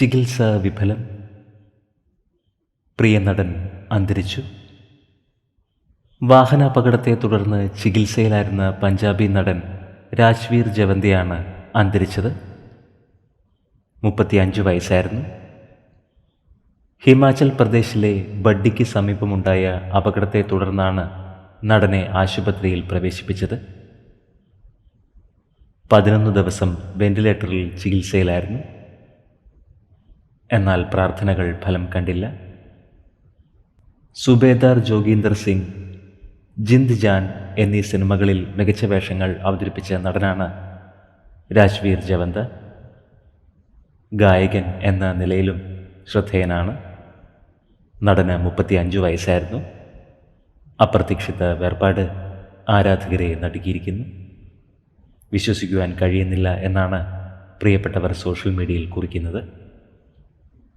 ചികിത്സ വിഫലം. പ്രിയ നടൻ അന്തരിച്ചു. വാഹനാപകടത്തെ തുടർന്ന് ചികിത്സയിലായിരുന്ന പഞ്ചാബി നടൻ രാജ്വീർ ജവന്തിയാണ് അന്തരിച്ചത്. മുപ്പത്തിയഞ്ച് വയസ്സായിരുന്നു. ഹിമാചൽ പ്രദേശിലെ ബഡ്ഡിക്ക് സമീപമുണ്ടായ അപകടത്തെ തുടർന്നാണ് നടനെ ആശുപത്രിയിൽ പ്രവേശിപ്പിച്ചത്. പതിനൊന്ന് ദിവസം വെന്റിലേറ്ററിൽ ചികിത്സയിലായിരുന്നു. എന്നാൽ പ്രാർത്ഥനകൾ ഫലം കണ്ടില്ല. സുബേദാർ ജോഗീന്ദർ സിംഗ് ജിന്ദ് ജാൻ എന്നീ സിനിമകളിൽ മികച്ച വേഷങ്ങൾ അവതരിപ്പിച്ച നടനാണ് രാജ്വീർ ജവന്ത്. ഗായകൻ എന്ന നിലയിലും ശ്രദ്ധേയനാണ്. നടന് മുപ്പത്തി അഞ്ച് വയസ്സായിരുന്നു. അപ്രതീക്ഷിത വേർപാട് ആരാധകരെ നടുക്കിയിരിക്കുന്നു. വിശ്വസിക്കുവാൻ കഴിയുന്നില്ല എന്നാണ് പ്രിയപ്പെട്ടവർ സോഷ്യൽ മീഡിയയിൽ കുറിക്കുന്നത്.